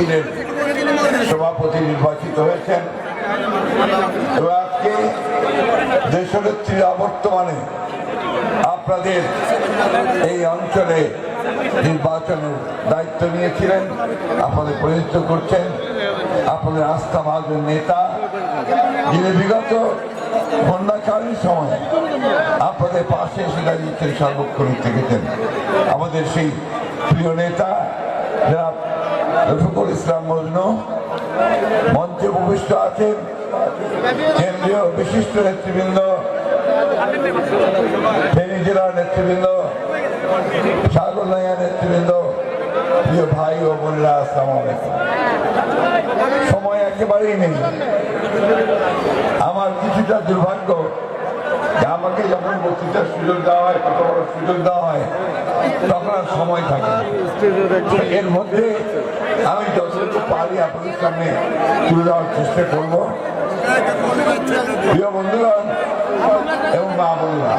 শিবিরের সভাপতি নির্বাচিত হয়েছেন। আজকে দেশনেত্রীরা বর্তমানে আপনাদের এই অঞ্চলে নির্বাচনের দায়িত্ব নিয়েছিলেন। আপনাদের প্রতিনিধিত্ব করছেন আপনাদের আস্থা ভাগের নেতা। যিনি বিগত বন্যাকালীন সময় আপনাদের পাশে এসে দাঁড়িয়েছেন, সার্বক্ষণিক থেকেছেন। আমাদের সেই প্রিয় নেতা, যারা রফিকুল ইসলাম মজনু, মঞ্চে উপবিষ্ট আছেন কেন্দ্রীয় বিশিষ্ট নেতৃবৃন্দ, ফেনী জেলার নেতৃবৃন্দ সাগর নাইয়া নেতৃবৃন্দ, প্রিয় ভাই ও বোনেরা, আসসালাম সময় একেবারেই নেই আমার কিছুটা দুর্ভাগ্য আমাকে যখন বক্তৃতার সুযোগ দেওয়া হয়, কত বড় সুযোগ দেওয়া হয়, তখন আর সময় থাকে। এর মধ্যে আমি যতটুকু পারি, আপনাদের সামনে তুলে দেওয়ার চেষ্টা করব। প্রিয় বন্ধুগণ এবং মা বন্ধুরা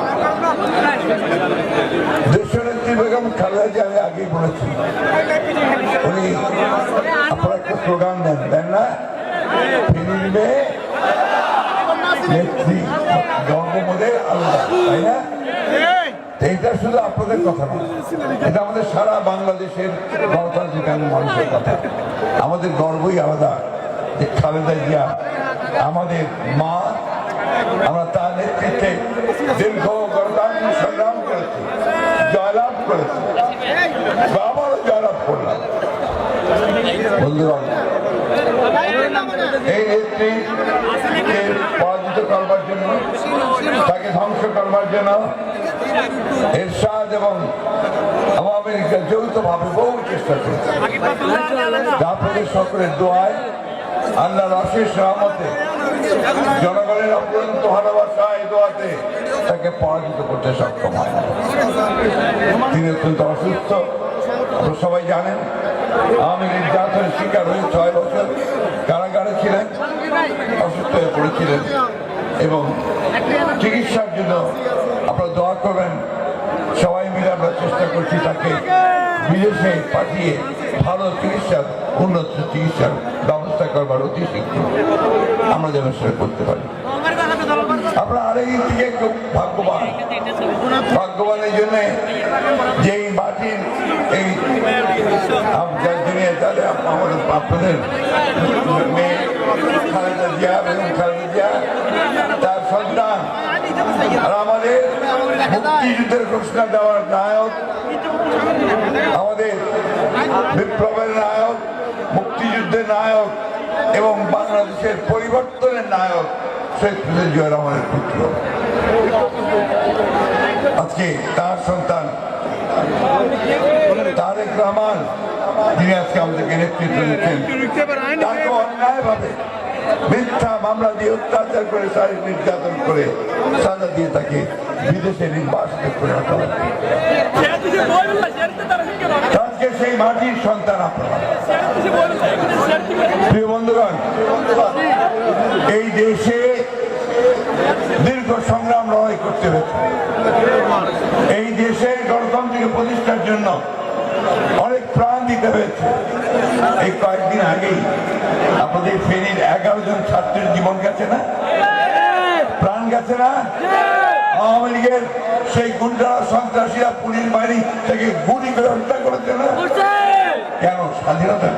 দেশনেত্রী বেগম খালেদা জিয়া আমি আগেই বলেছি, উনি আপনারা একটা স্লোগান দেন দেন না? মেয়ে নেত্রী জন্মবোধে আলাদা, তাই না? এটা শুধু আপনাদের কথা নয় এটা আমাদের সারা বাংলাদেশের গণতান্ত্রিক মানুষের কথা। আমাদের গর্বই আলাদা যে খালেদা জিয়া আমাদের মা, আমরা তার নেতৃত্বে দীর্ঘ গণতান্ত্রিক সংগ্রাম করেছি, জয়লাভ করেছি আবারও জয়লাভ করলাম। বন্ধুগণ, এই নেত্রীকে পরাজিত করবার জন্য, তাকে ধ্বংস করবার জন্য এরশাদ এবং আওয়ামী আমেরিকা যৌথভাবে বহু চেষ্টা করেছে। সকলের দোয়ায় আল্লাহর অশেষ রহমতে জনগণের অপরন্ত ভালোবাসা এই দোয়াতে তাকে পরাজিত করতে সক্ষম হয়। তিনি অত্যন্ত অসুস্থ। আপনারা সবাই জানেন লীগ নির্যাতনের শিকার হয়ে ছয় বছর কারাগারে ছিলেন, অসুস্থ হয়ে পড়েছিলেন এবং চিকিৎসার জন্য আপনারা দোয়া করবেন সবাই মিলে আমরা চেষ্টা করছি তাকে বিদেশে পাঠিয়ে ভালো চিকিৎসার, উন্নত চিকিৎসার ব্যবস্থা করবার অতি শীঘ্র। আমরা যেন সেটা করতে পারি। আমরা আরেক দিক থেকে ভাগ্যবান ভাগ্যবান। এই জন্যে যে এই মাটির এই আপনার যিনি তাহলে আমাদের আপনাদের মেয়ে খালেদা জিয়া এবং খালেদা জিয়া, তার সন্তান মুক্তিযুদ্ধের ঘোষণা দেওয়ার নায়ক, আমাদের বিপ্লবের নায়ক, মুক্তিযুদ্ধের নায়ক এবং বাংলাদেশের পরিবর্তনের নায়ক শেখ মুজিবুর রহমানের পুত্র। আজকে তার সন্তান তারেক রহমান, যিনি আজকে আমাদেরকে নেতৃত্ব দিচ্ছেন। অন্যায়ভাবে মিথ্যা মামলা দিয়ে অত্যাচার করে শারীরিক নির্যাতন করে সাজা দিয়ে তাকে বিদেশে আজকে সেই মাটির সন্তান আপনারা। এই দেশে দীর্ঘ সংগ্রাম লড়াই করতে হয়েছে। এই দেশের গণতন্ত্রকে প্রতিষ্ঠার জন্য অনেক প্রাণ দিতে হয়েছে। এই কয়েকদিন আগেই আপনাদের ফেনীর এগারো জন ছাত্রের জীবন গেছে না? প্রাণ গেছে না? আওয়ামী লীগের সেই গুন্ডারা সন্ত্রাসীরা পুলিশ বাহিনী থেকে গুলি করে হত্যা করেছে না? কেন? স্বাধীনতা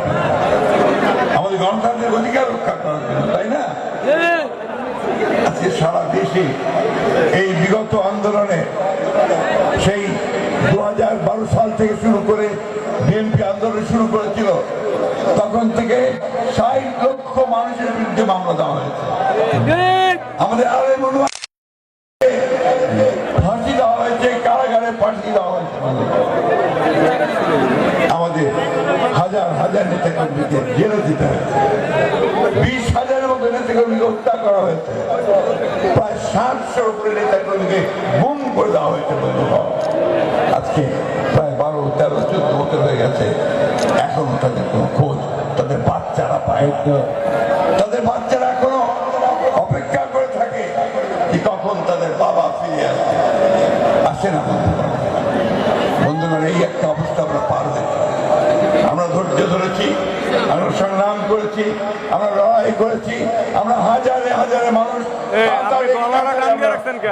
আমাদের গণতান্ত্রিক অধিকার রক্ষা করার জন্য তাই না? আজকে সারা দেশে এই বিগত আন্দোলনে সেই দু হাজার বারো সাল থেকে শুরু করে বিএনপি আন্দোলন শুরু করেছিল তখন থেকে ষাট লক্ষ মানুষের বিরুদ্ধে মামলা দেওয়া হয়েছে। আমাদের আরে মনে কারাগারে দেওয়া আমাদের। হাজার হাজার নেতা কর্মীকে জেলে দিতে বিশ হাজারের মতো নেতা কর্মীকে হত্যা করা হয়েছে। প্রায় সাতশোর উপরে নেতা কর্মীকে গুম করে দেওয়া হয়েছে আজকে প্রায় বারো, তেরো, চোদ্দ বছর হয়ে গেছে। এখনও তাদের কোনো খোঁজ, তাদের বাচ্চারা পায় তাদের বাচ্চারা এখনও অপেক্ষা করে থাকে কখন তাদের বাবা ফিরে আসে আসে না বন্ধুগণ বন্ধুগণ এই একটা অবস্থা আমরা পার হয়েছি আমরা ধৈর্য ধরেছি আমরা সংগ্রাম করেছি আমরা লড়াই করেছি আমরা হাজারে হাজারে মানুষ?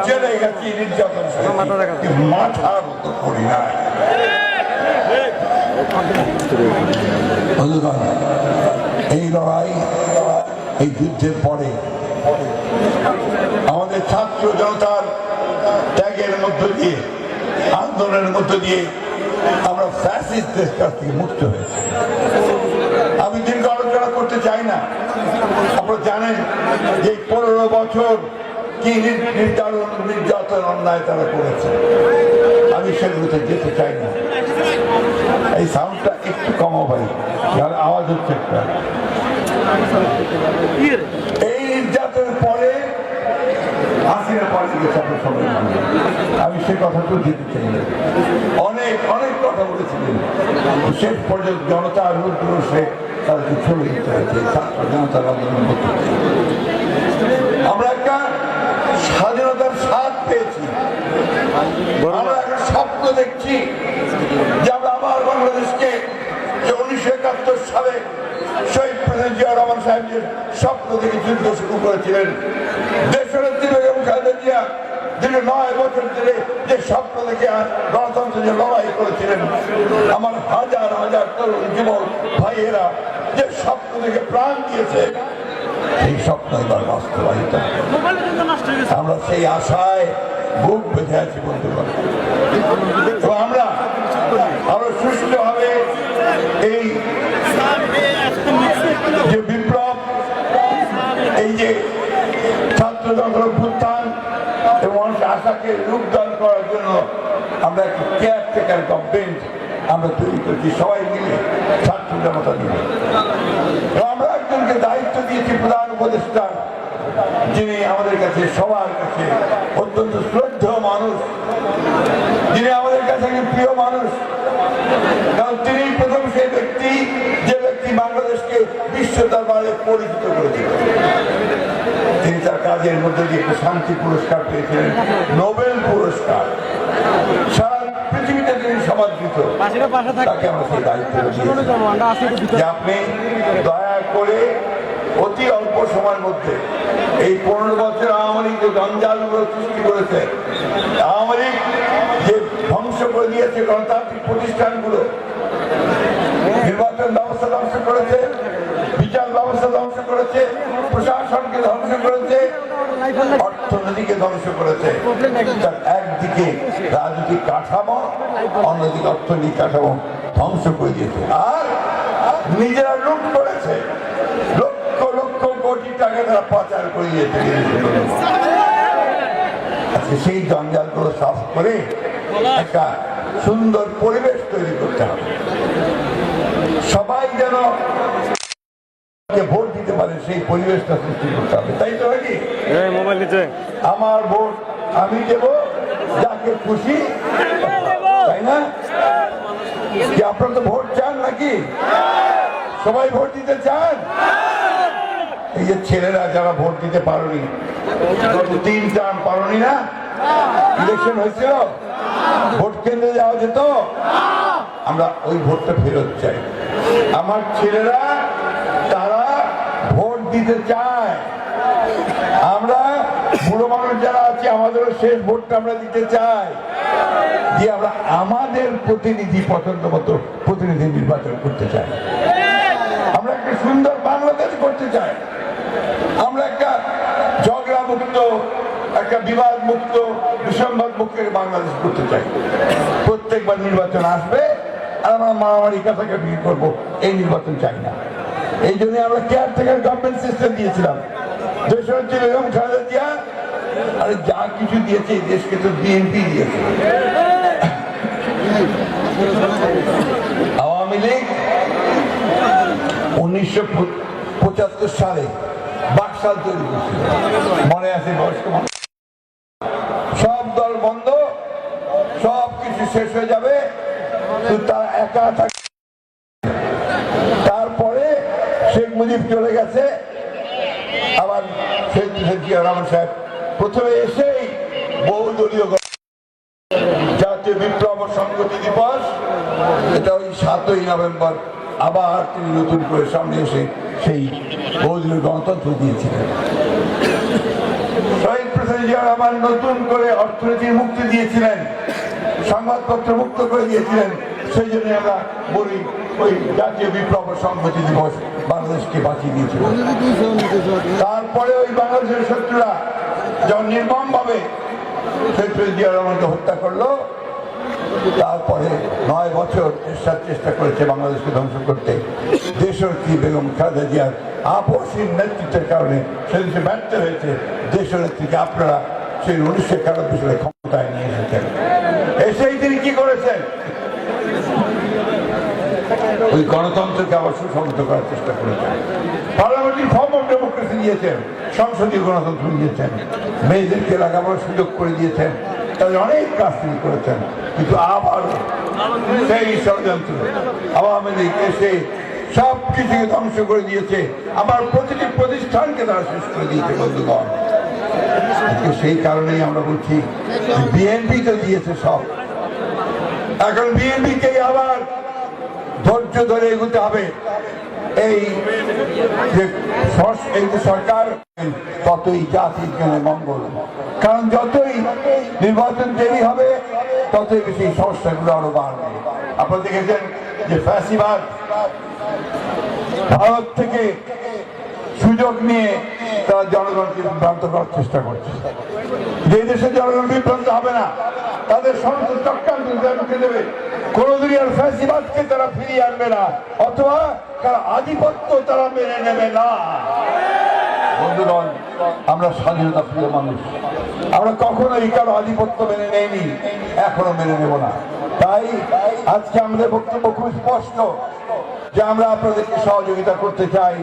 জেলে গেছি নির্যাতন সহেছি। মাথা দেখা যাচ্ছে। কিন্তু মাথা মতো করি না এই লড়াই এই যুদ্ধের পরে আমাদের ছাত্র জনতার ত্যাগের মধ্য দিয়ে আন্দোলনের মধ্য দিয়ে আমরা ফ্যাসিস্টদের কাছ থেকে মুক্ত হয়েছি আমি দীর্ঘ আলোচনা করতে চাই না আপনারা জানেন যে পনেরো বছর কি নির- নির্যাতন নির্যাতন, অন্যায় তারা করেছে। আমি সেগুলোতে যেতে চাই না। এই সাউন্ডটা একটু কমও ভাই যার আওয়াজ হচ্ছে একটা। এই নির্যাতনের পরে হাসিনা পাল্টে গেছে আপনার আমি সে কথা তো যেতে চাই না। অনেক অনেক কথা বলেছিলেন। শেষ পর্যন্ত জনতা জনতার রুদ্রসে তাদেরকে চলে যেতে হয়েছে ছাত্র আন্দোলন আমরা একটা স্বাধীনতার স্বাদ পেয়েছি। আমরা একটা স্বপ্ন দেখছি যে আমরা আবার বাংলাদেশকে যে উনিশশো একাত্তর সালে শহীদ প্রেসিডেন্ট জিয়া রহমান সাহেব যে স্বপ্ন থেকে যুদ্ধ শুরু করেছিলেন। দেশনেত্রী বেগম খালেদা জিয়া দীর্ঘ নয় বছর ধরে যে স্বপ্ন দেখে গণতন্ত্র যে লড়াই করেছিলেন। আমার হাজার হাজার তরুণ যুবক, ভাইয়েরা যে স্বপ্ন দেখে প্রাণ দিয়েছে, সেই স্বপ্ন এবার বাস্তবায়িত। আমরা সেই আশায় বুক বেঁধে আছি বন্ধুগণ তো আমরা আরও সুষ্ঠুভাবে এই যে বিপ্লব, এই যে ছাত্র জনতার অভ্যুত্থান এবং আশাকে রূপদান করার জন্য আমরা একটি কেয়ার টেকার গভর্নমেন্ট আমরা তৈরি করছি সবাই মিলে ছাত্র জনতা মিলে আমরা একজনকে দায়িত্ব দিয়েছি প্রধান উপদেষ্টা, যিনি আমাদের কাছে, সবার কাছে অত্যন্ত শ্রদ্ধেয় মানুষ। যিনি আমাদের কাছে প্রিয় মানুষ। কারণ তিনি প্রথম সেই ব্যক্তি, যে ব্যক্তি বাংলাদেশকে বিশ্ব দরবারে পরিচিত করেছিলেন তিনি তার কাজের মধ্যে দিয়ে একটা শান্তি পুরস্কার পেয়েছিলেন, নোবেল পুরস্কার। সারা পৃথিবীতে তিনি সমাদৃত। তাকে আমরা সেই দায়িত্ব যে আপনি দয়া করে অতি অল্প সময়ের মধ্যে এই পনেরো বছর আওয়ামী লীগ যে জঞ্জালগুলো সৃষ্টি করেছে আওয়ামী লীগ যে ধ্বংস করে দিয়েছে গণতান্ত্রিক প্রতিষ্ঠানগুলো নির্বাচন ব্যবস্থা ধ্বংস করেছে বিচার ব্যবস্থা ধ্বংস করেছে প্রশাসনকে ধ্বংস করেছে অর্থনীতিকে ধ্বংস করেছে। একদিকে রাজনৈতিক কাঠামো, অন্যদিকে অর্থনৈতিক কাঠামো ধ্বংস করে দিয়েছে। আর নিজেরা লুট করেছে। লক্ষ লক্ষ কোটি টাকা তারা পাচার করে দিয়েছে। আজকে সেই জঞ্জালগুলো সাফ করে একটা সুন্দর পরিবেশ তৈরি করতে হবে। সবাই যেন যে ভোট দিতে পারে সেই পরিবেশটা সৃষ্টি করতে হবে। তাই তো নাকি? মোবাইল নিচে। আমার ভোট আমি দেব যাকে খুশি। তাই না? কি আপনারা তো ভোট চান নাকি? সবাই ভোট দিতে চান? এই যে ছেলেরা যারা ভোট দিতে পারোনি গত তিন টার্ম পারোনি না? ইলেকশন হয়েছিল? ভোট কেন্দ্রে যাওয়া যেত? আমরা ওই ভোটটা ফেরত চাই। আমার ছেলেরা দিতে চায়। আমরা বুড়ো মানুষ যারা আছি, আমাদেরও শেষ ভোটটা আমরা দিতে চাই। যে আমরা আমাদের প্রতিনিধি পছন্দ মতো প্রতিনিধি নির্বাচন করতে চাই। আমরা একটা সুন্দর বাংলাদেশ করতে চাই। আমরা একটা ঝগড়া মুক্ত একটা বিবাদ মুক্ত বিসম্বাদ মুক্ত বাংলাদেশ করতে চাই। প্রত্যেকবার নির্বাচন আসবে, আর আমরা মারামারি কাছাকাছি করব। এই নির্বাচন চাই না। এই জন্য আমরা কেয়ার থেকে গভর্নমেন্ট সিস্টেম দিয়েছিলাম যে বেগম খালেদা জিয়া, আরে যা কিছু দিয়েছে এই দেশকে তো বিএনপি দিয়েছে। আওয়ামী লীগ উনিশশো পঁচাত্তর সালে বাকশাল তৈরি করছিল। মনে আছে বয়স্ক সব দল বন্ধ, সব কিছু শেষ হয়ে যাবে। তারা একা থাকে তারপরে মুজিব চলে গেছে। আবার জিয়া সাহেব প্রথমে এসেই বহুদলীয় জাতীয় বিপ্লব সংগতি দিবস। এটা ওই সাতই নভেম্বর আবার তিনি নতুন করে সামনে এসে সেই বহুদিনের গণতন্ত্র দিয়েছিলেন। শহীদ প্রেসিডেন্ট জিয়া রহমান নতুন করে অর্থনীতির মুক্তি দিয়েছিলেন, সংবাদপত্র মুক্ত করে দিয়েছিলেন। সেই জন্য আমরা বলি, ওই জাতীয় বিপ্লব সংহতি দিবস বাংলাদেশকে বাঁচিয়ে দিয়েছিল। তারপরে ওই বাংলাদেশের শত্রুরা যখন নির্মম ভাবে রহমানকে হত্যা করল, তারপরে নয় বছর এরশাদ চেষ্টা করেছে বাংলাদেশকে ধ্বংস করতে। দেশরত্রী বেগম খালেদা জিয়ার আপসীন নেতৃত্বের কারণে সেদিন ব্যর্থ হয়েছে। দেশরত্রীকে আপনারা সেই উনিশশো একানব্বই সালে ক্ষমতায় নিয়ে এসেছেন এসেই তিনি কি করেছেন ওই গণতন্ত্রকে আবার সুসংহত করার চেষ্টা করেছেন। পার্লামেন্টারি ফর্ম অফ ডেমোক্রেসি দিয়েছেন, সংসদীয় গণতন্ত্র দিয়েছেন মেয়েদেরকে লাগাবার সুযোগ করে দিয়েছেন, তাদের অনেক কাজ তিনি করেছেন, কিন্তু আবার সেই ষড়যন্ত্র, আওয়ামী লীগ এসে সব কিছুকে ধ্বংস করে দিয়েছে। আবার প্রতিটি প্রতিষ্ঠানকে তারা শেষ করে দিয়েছে, বন্ধুগণ। সেই কারণেই আমরা বলছি বিএনপি তো দিয়েছে সব। এখন বিএনপিকে আবার ধৈর্য ধরে এগোতে হবে। এই যে এই যে সরকার, ততই জাতির জন্য মঙ্গল। কারণ যতই নির্বাচন দেরি হবে, ততই বেশি সমস্যাগুলো আরও বাড়বে। আপনারা দেখেছেন যে ফ্যাসিবাদ ভারত থেকে সুযোগ নিয়ে তারা জনগণকে বিভ্রান্ত করার চেষ্টা করছে। যে দেশের জনগণ বিভ্রান্ত হবে না, তাদের সমস্ত চক্রান্ত দেবে। কোনোদিনই আর ফ্যাসিবাদকে তারা ফিরিয়ে আনবে না, অথবা তারা আধিপত্য তারা মেনে নেবে না। বন্ধুগণ, আমরা স্বাধীনতা মানুষ। আমরা কখনোই কারও আধিপত্য মেনে নেইনি, এখনও মেনে নেব না। তাই আজকে আমাদের বক্তব্য খুব স্পষ্ট, যে আমরা আপনাদেরকে সহযোগিতা করতে চাই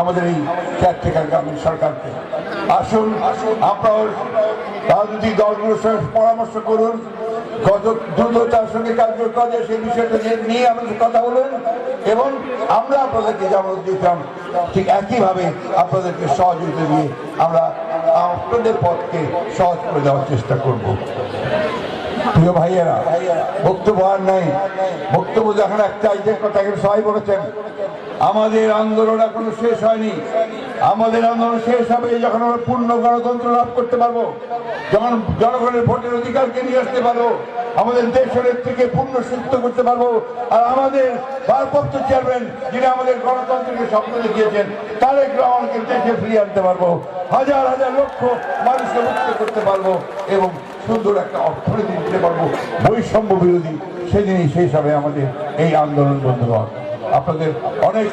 আমাদের এই কেয়ারটেকার গ্রামীণ সরকারকে। আসুন, আপনার রাজনৈতিক দলগুলোর সঙ্গে পরামর্শ করুন কত দ্রুততার সঙ্গে কার্যকর করতে সেই বিষয়টা নিয়ে আমাদের কথা বলুন এবং আমরা আপনাদেরকে যেমন দিতাম ঠিক একইভাবে আপনাদেরকে সহযোগিতা দিয়ে আমরা আপনাদের পথকে সহজ করে দেওয়ার চেষ্টা করব। প্রিয় ভাইয়েরা, বক্তব্য আর নাই। বক্তব্য যখন একটাই যে কথা সবাই বলেছেন। আমাদের আন্দোলন এখনও শেষ হয়নি। আমাদের আন্দোলন শেষ হবে যখন আমরা পূর্ণ গণতন্ত্র লাভ করতে পারব। যখন জনগণের ভোটের অধিকারকে নিয়ে আসতে পারব। আমাদের দেশের থেকে পূর্ণ সুস্থ করতে পারব। আর আমাদের ভারপ্রাপ্ত চেয়ারম্যান, যিনি আমাদের গণতন্ত্রকে স্বপ্ন দেখিয়েছেন, তারেক রহমানকে দেশে ফিরিয়ে আনতে পারব। হাজার হাজার লক্ষ মানুষকে মুক্ত করতে পারব এবং সুন্দর একটা অর্থনীতি দিতে পারব, বৈষম্য বিরোধী সেদিনই সেই হিসাবে আমাদের এই আন্দোলন বন্ধুগণ আপনাদের অনেক